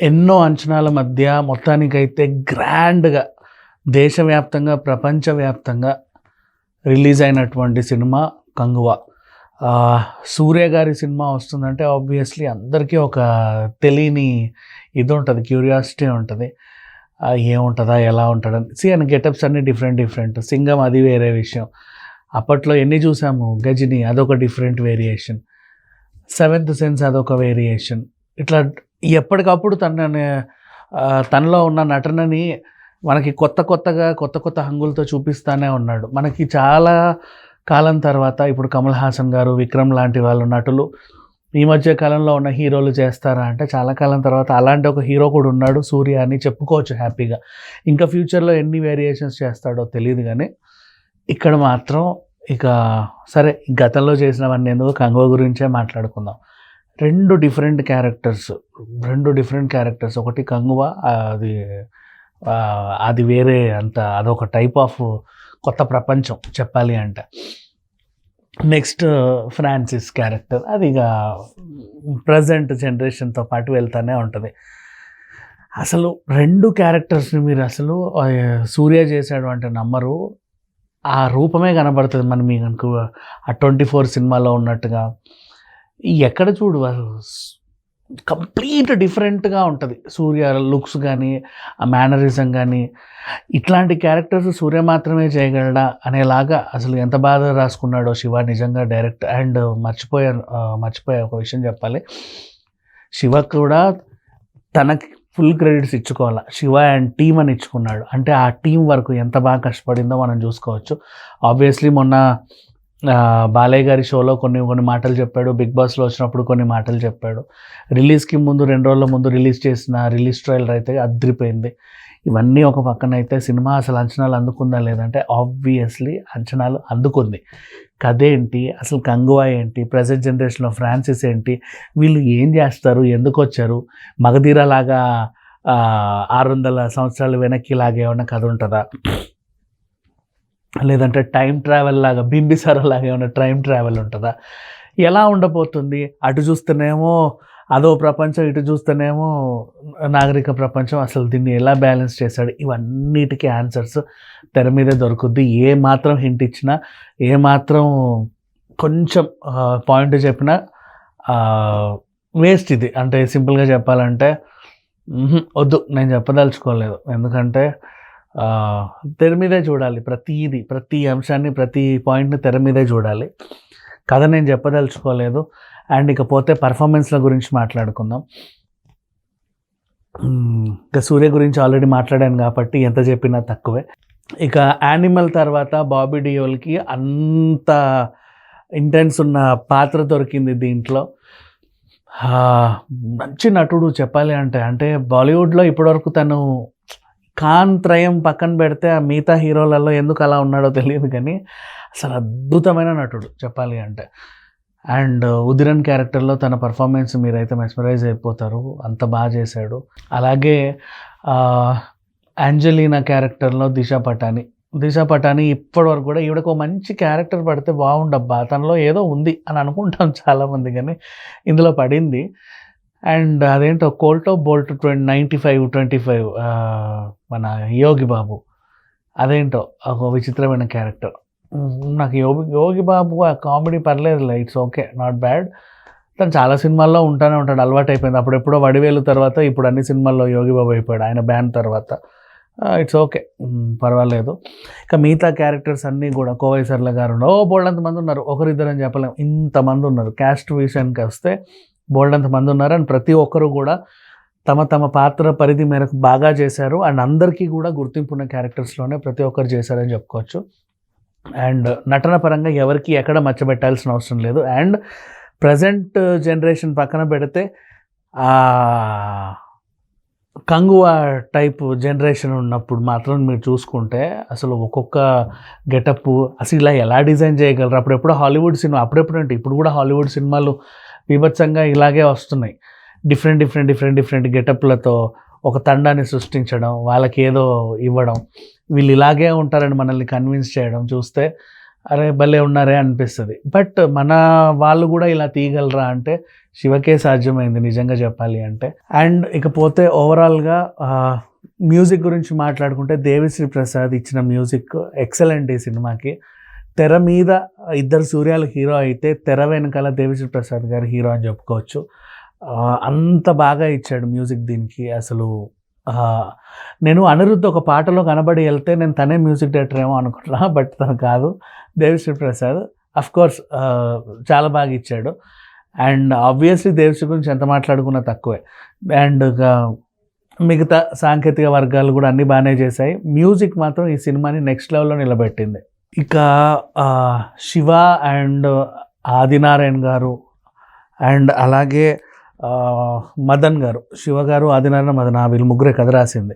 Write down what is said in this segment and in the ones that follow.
ఎన్నో అంచనాల మధ్య మొత్తానికైతే గ్రాండ్గా దేశవ్యాప్తంగా ప్రపంచవ్యాప్తంగా రిలీజ్ అయినటువంటి సినిమా కంగువ. సూర్య గారి సినిమా వస్తుందంటే ఆబ్వియస్లీ అందరికీ ఒక తెలియని ఇది ఉంటుంది క్యూరియాసిటీ ఉంటుంది. ఏముంటుందా ఎలా ఉంటుందని సి అని గెటప్స్ అన్ని డిఫరెంట్ డిఫరెంట్. సింగం అది వేరే విషయం. అప్పట్లో ఎన్ని చూసాము? గజిని అదొక డిఫరెంట్ వేరియేషన్. సెవెంత్ సెన్స్ అదొక వేరియేషన్. ఇట్లా ఎప్పటికప్పుడు తన తనలో ఉన్న నటనని మనకి కొత్త కొత్తగా కొత్త కొత్త హంగులతో చూపిస్తానే ఉన్నాడు. మనకి చాలా కాలం తర్వాత ఇప్పుడు కమల్ హాసన్ గారు విక్రమ్ లాంటి వాళ్ళు నటులు ఈ మధ్య కాలంలో ఉన్న హీరోలు చేస్తారా అంటే చాలా కాలం తర్వాత అలాంటి ఒక హీరో కూడా ఉన్నాడు సూర్య అని చెప్పుకోవచ్చు హ్యాపీగా. ఇంకా ఫ్యూచర్లో ఎన్ని వేరియేషన్స్ చేస్తాడో తెలియదు కానీ ఇక్కడ మాత్రం ఇక సరే గతంలో చేసినవన్నీ ఎందుకు కంగో గురించే మాట్లాడుకుందాం. రెండు డిఫరెంట్ క్యారెక్టర్స్ రెండు డిఫరెంట్ క్యారెక్టర్స్. ఒకటి కంగువ అది అది వేరే అంత అదొక టైప్ ఆఫ్ కొత్త ప్రపంచం చెప్పాలి అంటే. Next Francis character. అది ఇక ప్రజెంట్ జనరేషన్తో పాటు వెళ్తూనే ఉంటుంది. అసలు రెండు క్యారెక్టర్స్ని మీరు అసలు సూర్య చేశాడు అంటే నమ్మరు. ఆ రూపమే కనబడుతుంది మన మీకు ఆ ట్వంటీ ఫోర్ సినిమాలో ఉన్నట్టుగా. ఎక్కడ చూడు కంప్లీట్ డిఫరెంట్గా ఉంటుంది. సూర్య లుక్స్ కానీ ఆ మేనరిజం కానీ ఇట్లాంటి క్యారెక్టర్స్ సూర్య మాత్రమే చేయగలడా అనేలాగా అసలు ఎంత బాధ రాసుకున్నాడో శివ నిజంగా డైరెక్ట్ అండ్ మర్చిపోయాను మర్చిపోయే మర్చిపోయా ఒక విషయం చెప్పాలి. శివ కూడా తనకి ఫుల్ క్రెడిట్స్ ఇచ్చుకోవాలి. శివ అండ్ టీమ్ అని ఇచ్చుకున్నాడు. అంటే ఆ టీం వరకు ఎంత బాగా కష్టపడిందో మనం చూసుకోవచ్చు. ఆబ్వియస్లీ మొన్న బాలయ్య గారి షోలో కొన్ని కొన్ని మాటలు చెప్పాడు. బిగ్ బాస్లో వచ్చినప్పుడు కొన్ని మాటలు చెప్పాడు. రిలీజ్కి ముందు రెండు రోజుల ముందు రిలీజ్ చేసిన రిలీజ్ ట్రైలర్ అయితే అద్రిపోయింది. ఇవన్నీ ఒక పక్కన అయితే సినిమా అసలు అంచనాలు అందుకుందా లేదంటే ఆబ్వియస్లీ అంచనాలు అందుకుంది. కథ ఏంటి? అసలు కంగువా ఏంటి? ప్రజెంట్ జనరేషన్లో ఫ్రాన్సిస్ ఏంటి? వీళ్ళు ఏం చేస్తారు? ఎందుకు వచ్చారు? మగధీరలాగా ఆరు వందల సంవత్సరాలు వెనక్కి లాగే ఏమైనా కథ ఉంటుందా? లేదంటే టైం ట్రావెల్ లాగా బింబిసార లాగా ఏమైనా టైం ట్రావెల్ ఉంటుందా? ఎలా ఉండబోతుంది? అటు చూస్తేనేమో అదో ప్రపంచం ఇటు చూస్తేనేమో నాగరిక ప్రపంచం అసలు దీన్ని ఎలా బ్యాలెన్స్ చేశాడు? ఇవన్నిటికీ ఆన్సర్స్ తెర మీదే దొరుకుద్ది. ఏ మాత్రం హింట్ ఇచ్చినా ఏ మాత్రం కొంచెం పాయింట్ చెప్పినా వేస్ట్ ఇది. అంటే సింపుల్గా చెప్పాలంటే వద్దు. నేను చెప్పదలుచుకోలేదు. ఎందుకంటే తెర మీదే చూడాలి. ప్రతిదీ ప్రతి అంశాన్ని ప్రతి పాయింట్ని తెర మీదే చూడాలి. కథ నేను చెప్పదలుచుకోలేదు. అండ్ ఇకపోతే పర్ఫార్మెన్స్ల గురించి మాట్లాడుకుందాం. ఇంకా సూర్య గురించి ఆల్రెడీ మాట్లాడాను కాబట్టి ఎంత చెప్పినా తక్కువే. ఇక యానిమల్ తర్వాత బాబీ డియోల్కి అంత ఇంటెన్స్ ఉన్న పాత్ర దొరికింది దీంట్లో. మంచి నటుడు చెప్పాలి అంటే అంటే బాలీవుడ్లో ఇప్పటివరకు తను ఖాన్ త్రయం పక్కన పెడితే ఆ మిగతా హీరోలలో ఎందుకు అలా ఉన్నాడో తెలియదు కానీ అసలు అద్భుతమైన నటుడు చెప్పాలి అంటే. అండ్ ఉదిరన్ క్యారెక్టర్లో తన పర్ఫార్మెన్స్ మీరైతే మెస్మరైజ్ అయిపోతారు. అంత బాగా చేశాడు. అలాగే యాంజలీనా క్యారెక్టర్లో దిశా పటాని. దిశా పటాని ఇప్పటివరకు కూడా ఈవిడకు ఒక మంచి క్యారెక్టర్ పడితే బాగుండబ్బా తనలో ఏదో ఉంది అని అనుకుంటాం చాలామంది కానీ ఇందులో పడింది. అండ్ అదేంటో కోల్టో bolt twenty ninety five twenty five మన యోగి బాబు. అదేంటో ఒక విచిత్రమైన క్యారెక్టర్. నాకు యోగి యోగి బాబు ఆ కామెడీ పర్లేదు ఇట్స్ ఓకే నాట్ బ్యాడ్. తను చాలా సినిమాల్లో ఉంటానే ఉంటాడు అలవాటు అయిపోయింది. అప్పుడెప్పుడో వడివేలు తర్వాత ఇప్పుడు అన్ని సినిమాల్లో యోగి బాబు అయిపోయాడు ఆయన బ్యాన్ తర్వాత. ఇట్స్ ఓకే పర్వాలేదు. ఇక మిగతా క్యారెక్టర్స్ అన్నీ కూడా కోవైసర్ల గారు ఓ బోల్డంత మంది ఉన్నారు. ఒకరిద్దరని చెప్పలేము ఇంతమంది ఉన్నారు. క్యాస్ట్ విషయానికి వస్తే బోల్డంత మంది ఉన్నారు. అండ్ ప్రతి ఒక్కరు కూడా తమ తమ పాత్ర పరిధి మేరకు బాగా చేశారు. అండ్ అందరికీ కూడా గుర్తింపు ఉన్న క్యారెక్టర్స్లోనే ప్రతి ఒక్కరు చేశారని చెప్పుకోవచ్చు. అండ్ నటన పరంగా ఎవరికి ఎక్కడ మచ్చబెట్టాల్సిన అవసరం లేదు. అండ్ ప్రజెంట్ జనరేషన్ పక్కన పెడితే కంగువ టైప్ జనరేషన్ ఉన్నప్పుడు మాత్రం మీరు చూసుకుంటే అసలు ఒక్కొక్క గెటప్ అసలు ఇలా ఎలా డిజైన్ చేయగలరు? అప్పుడెప్పుడు హాలీవుడ్ సినిమా అప్పుడెప్పుడు అంటే ఇప్పుడు కూడా హాలీవుడ్ సినిమాలు బీభత్సంగా ఇలాగే వస్తున్నాయి. డిఫరెంట్ డిఫరెంట్ డిఫరెంట్ డిఫరెంట్ గెటప్లతో ఒక తండాన్ని సృష్టించడం వాళ్ళకి ఏదో ఇవ్వడం వీళ్ళు ఇలాగే ఉంటారని మనల్ని కన్విన్స్ చేయడం చూస్తే అరే భలే ఉన్నారే అనిపిస్తుంది. బట్ మన వాళ్ళు కూడా ఇలా తీయగలరా అంటే శివకే సాధ్యమైంది నిజంగా చెప్పాలి అంటే. అండ్ ఇకపోతే ఓవరాల్గా మ్యూజిక్ గురించి మాట్లాడుకుంటే దేవిశ్రీ ప్రసాద్ ఇచ్చిన మ్యూజిక్ ఎక్సలెంట్ ఈ సినిమాకి. తెర మీద ఇద్దరు సూర్యాలు హీరో అయితే తెర వెనకాల దేవిశ్రీ ప్రసాద్ గారు హీరో అని చెప్పుకోవచ్చు. అంత బాగా ఇచ్చాడు మ్యూజిక్ దీనికి అసలు. నేను అనిరుద్ధ్ ఒక పాటలో కనబడి వెళ్తే నేను తనే మ్యూజిక్ డైరెక్టర్ ఏమో అనుకుంటున్నా బట్ తను కాదు. దేవిశ్రీ ప్రసాద్ అఫ్ కోర్స్ చాలా బాగా ఇచ్చాడు. అండ్ ఆబ్వియస్లీ దేవిశ్రీ గురించి ఎంత మాట్లాడుకున్నా తక్కువే. అండ్ మిగతా సాంకేతిక వర్గాలు కూడా అన్నీ బాగానే చేశాయి. మ్యూజిక్ మాత్రం ఈ సినిమాని నెక్స్ట్ లెవెల్లో నిలబెట్టింది. ఇక శివ అండ్ ఆదినారాయణ గారు అండ్ అలాగే మదన్ గారు శివ గారు ఆదినారాయణ మదన్ వీళ్ళు ముగ్గురే కథ రాసింది.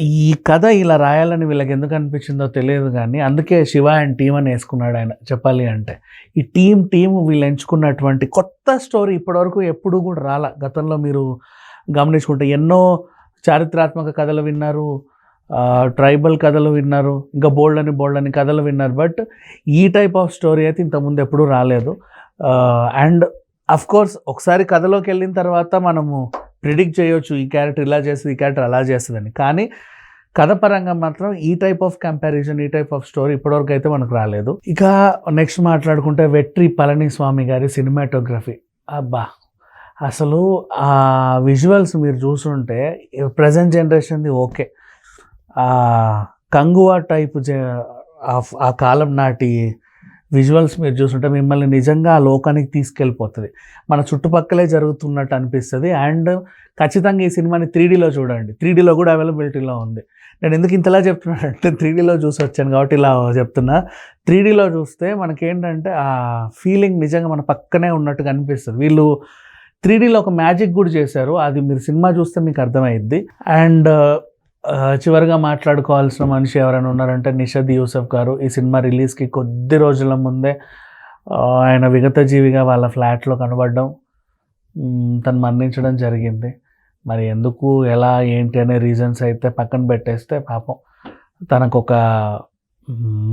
ఈ కథ ఇలా రాయాలని వీళ్ళకి ఎందుకు అనిపించిందో తెలియదు కానీ అందుకే శివ అండ్ టీమ్ అని వేసుకున్నాడు ఆయన చెప్పాలి అంటే. ఈ టీం టీం వీళ్ళు ఎంచుకున్నటువంటి కొత్త స్టోరీ ఇప్పటివరకు ఎప్పుడూ కూడా రాల. గతంలో మీరు గమనించుకుంటే ఎన్నో చారిత్రాత్మక కథలు విన్నారు ట్రైబల్ కథలు విన్నారు ఇంకా బోల్డ్ అని బోల్డ్ అని కథలు విన్నారు. బట్ ఈ టైప్ ఆఫ్ స్టోరీ అయితే ఇంతకుముందు ఎప్పుడూ రాలేదు. అండ్ అఫ్ కోర్స్ ఒకసారి కథలోకి వెళ్ళిన తర్వాత మనము ప్రిడిక్ట్ చేయొచ్చు ఈ క్యారెక్టర్ ఇలా చేస్తుంది ఈ క్యారెక్టర్ అలా చేస్తుందని. కానీ కథ పరంగా మాత్రం ఈ టైప్ ఆఫ్ కంపారిజన్ ఈ టైప్ ఆఫ్ స్టోరీ ఇప్పటివరకు అయితే మనకు రాలేదు. ఇక నెక్స్ట్ మాట్లాడుకుంటే వెట్రి పళనిస్వామి గారి సినిమాటోగ్రఫీ. అబ్బా! అసలు ఆ విజువల్స్ మీరు చూసుంటే ప్రజెంట్ జనరేషన్ది ఓకే. కంగువా టైప్ ఆ- కాలం నాటి విజువల్స్ మీరు చూస్తుంటే మిమ్మల్ని నిజంగా ఆ లోకానికి తీసుకెళ్ళిపోతుంది. మన చుట్టుపక్కలే జరుగుతున్నట్టు అనిపిస్తుంది. అండ్ ఖచ్చితంగా ఈ సినిమాని త్రీడీలో చూడండి. త్రీడీలో కూడా అవైలబిలిటీలో ఉంది. నేను ఎందుకు ఇంతలా చెప్తున్నాను అంటే త్రీడీలో చూసి వచ్చాను కాబట్టి ఇలా చెప్తున్నా. త్రీడీలో చూస్తే మనకేంటంటే ఆ ఫీలింగ్ నిజంగా మన పక్కనే ఉన్నట్టుగా అనిపిస్తుంది వీళ్ళు త్రీడీలో ఒక మ్యాజిక్ కూడా చేశారు. అది మీరు సినిమా చూస్తే మీకు అర్థమైద్ది. అండ్ చివరిగా మాట్లాడుకోవాల్సిన మనిషి ఎవరైనా ఉన్నారంటే నిషద్ యూసఫ్ గారు. ఈ సినిమా రిలీజ్కి కొద్ది రోజుల ముందే ఆయన విగత జీవిగా వాళ్ళ ఫ్లాట్లో కనబడడం తను మరణించడం జరిగింది. మరి ఎందుకు ఎలా ఏంటి అనే రీజన్స్ అయితే పక్కన పెట్టేస్తే పాపం తనకు ఒక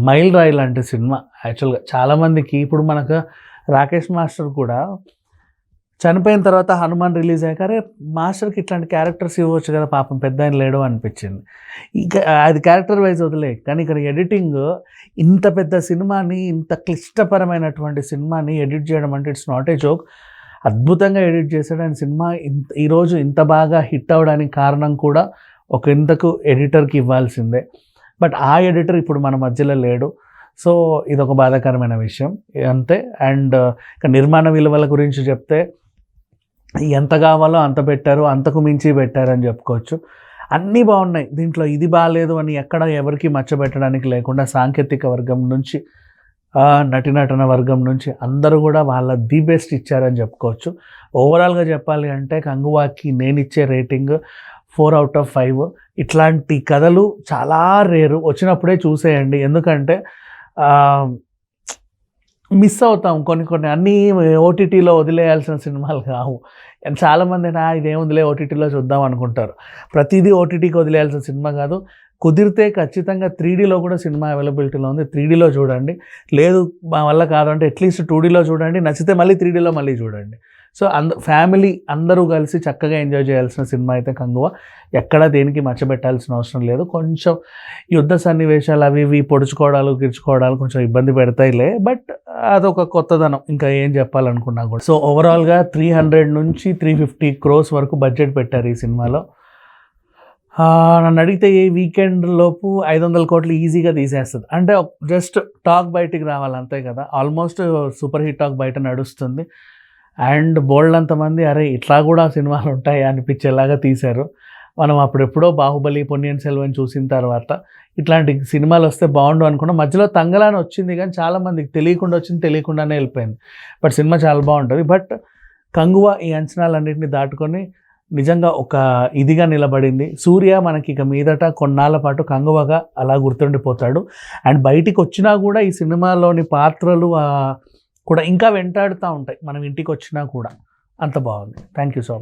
మైల్ రాయి లాంటి సినిమా. యాక్చువల్గా చాలామందికి ఇప్పుడు మనకు రాకేష్ మాస్టర్ కూడా చనిపోయిన తర్వాత హనుమాన్ రిలీజ్ అయ్యాక అరే మాస్టర్కి ఇట్లాంటి క్యారెక్టర్స్ ఇవ్వచ్చు కదా పాపం పెద్ద ఆయన లేడు అనిపించింది. ఇంకా అది క్యారెక్టర్ వైజ్ వదిలే కానీ ఇక్కడ ఎడిటింగ్ ఇంత పెద్ద సినిమాని ఇంత క్లిష్టపరమైనటువంటి సినిమాని ఎడిట్ చేయడం అంటే ఇట్స్ నాట్ ఏ జోక్. అద్భుతంగా ఎడిట్ చేశాడు. అండ్ సినిమా ఇంత ఈరోజు ఇంత బాగా హిట్ అవ్వడానికి కారణం కూడా ఒక ఇంతకు ఎడిటర్కి ఇవ్వాల్సిందే. బట్ ఆ ఎడిటర్ ఇప్పుడు మన మధ్యలో లేడు. సో ఇది ఒక బాధాకరమైన విషయం. అంతే. అండ్ ఇక నిర్మాణ విలువల గురించి చెప్తే ఎంత కావాలో అంత పెట్టారు అంతకు మించి పెట్టారని చెప్పుకోవచ్చు. అన్నీ బాగున్నాయి. దీంట్లో ఇది బాగాలేదు అని ఎక్కడ ఎవరికి మచ్చబెట్టడానికి లేకుండా సాంకేతిక వర్గం నుంచి నటీనటన నటినటన వర్గం నుంచి అందరూ కూడా వాళ్ళ ది బెస్ట్ ఇచ్చారని చెప్పుకోవచ్చు. ఓవరాల్గా చెప్పాలి అంటే కంగువాకి నేను ఇచ్చే rating four out of five. ఇట్లాంటి కథలు చాలా రేరు. వచ్చినప్పుడే చూసేయండి. ఎందుకంటే మిస్ అవుతాం కొన్ని కొన్ని. అన్నీ ఓటీటీలో వదిలేయాల్సిన సినిమాలు కావు. చాలామంది నా ఇదేముందిలే ఓటీటీలో చూద్దాం అనుకుంటారు. ప్రతిదీ ఓటీటీకి వదిలేయాల్సిన సినిమా కాదు. కుదిరితే ఖచ్చితంగా త్రీడీలో కూడా సినిమా అవైలబిలిటీలో ఉంది. త్రీడీలో చూడండి. లేదు మా వల్ల కాదంటే అట్లీస్ట్ టూడీలో చూడండి. నచ్చితే మళ్ళీ త్రీడీలో మళ్ళీ చూడండి. సో అంద ఫ్యామిలీ అందరూ కలిసి చక్కగా ఎంజాయ్ చేయాల్సిన సినిమా అయితే కంగువ. ఎక్కడ దేనికి మచ్చబెట్టాల్సిన అవసరం లేదు. కొంచెం యుద్ధ సన్నివేశాలు అవి ఇవి పొడుచుకోవడాలు గిరుచుకోవడాలు కొంచెం ఇబ్బంది పెడతాయిలే. బట్ అదొక కొత్తదనం. ఇంకా ఏం చెప్పాలనుకున్నా కూడా. సో ఓవరాల్గా త్రీ హండ్రెడ్ నుంచి త్రీ ఫిఫ్టీ క్రోస్ వరకు బడ్జెట్ పెట్టారు ఈ సినిమాలో. నన్ను అడిగితే ఈ వీకెండ్ లోపు ఐదు వందల కోట్లు ఈజీగా తీసేస్తుంది. అంటే జస్ట్ టాక్ బయటికి రావాలి అంతే కదా. ఆల్మోస్ట్ సూపర్ హిట్ టాక్ బయట నడుస్తుంది. అండ్ బోల్డ్ అంతమంది అరే ఇట్లా కూడా సినిమాలు ఉంటాయి అనిపించేలాగా తీశారు. మనం అప్పుడెప్పుడో బాహుబలి పొన్నియన్ సెల్వన్ చూసిన తర్వాత ఇట్లాంటి సినిమాలు వస్తే బాగుండు అనుకున్నాం మధ్యలో తంగలాని వచ్చింది కానీ చాలామందికి తెలియకుండా వచ్చింది తెలియకుండానే వెళ్ళిపోయింది. బట్ సినిమా చాలా బాగుంటుంది బట్ కంగువ ఈ అంచనాలన్నింటినీ దాటుకొని నిజంగా ఒక ఇదిగా నిలబడింది. సూర్య మనకి ఇక మీదట కొన్నాళ్ళ పాటు కంగువగా అలా గుర్తుండిపోతాడు. అండ్ బయటికి వచ్చినా కూడా ఈ సినిమాలోని పాత్రలు కూడా ఇంకా వెంటాడుతూ ఉంటాయి. మనం ఇంటికి వచ్చినా కూడా. అంత బాగుంది. Thank you so much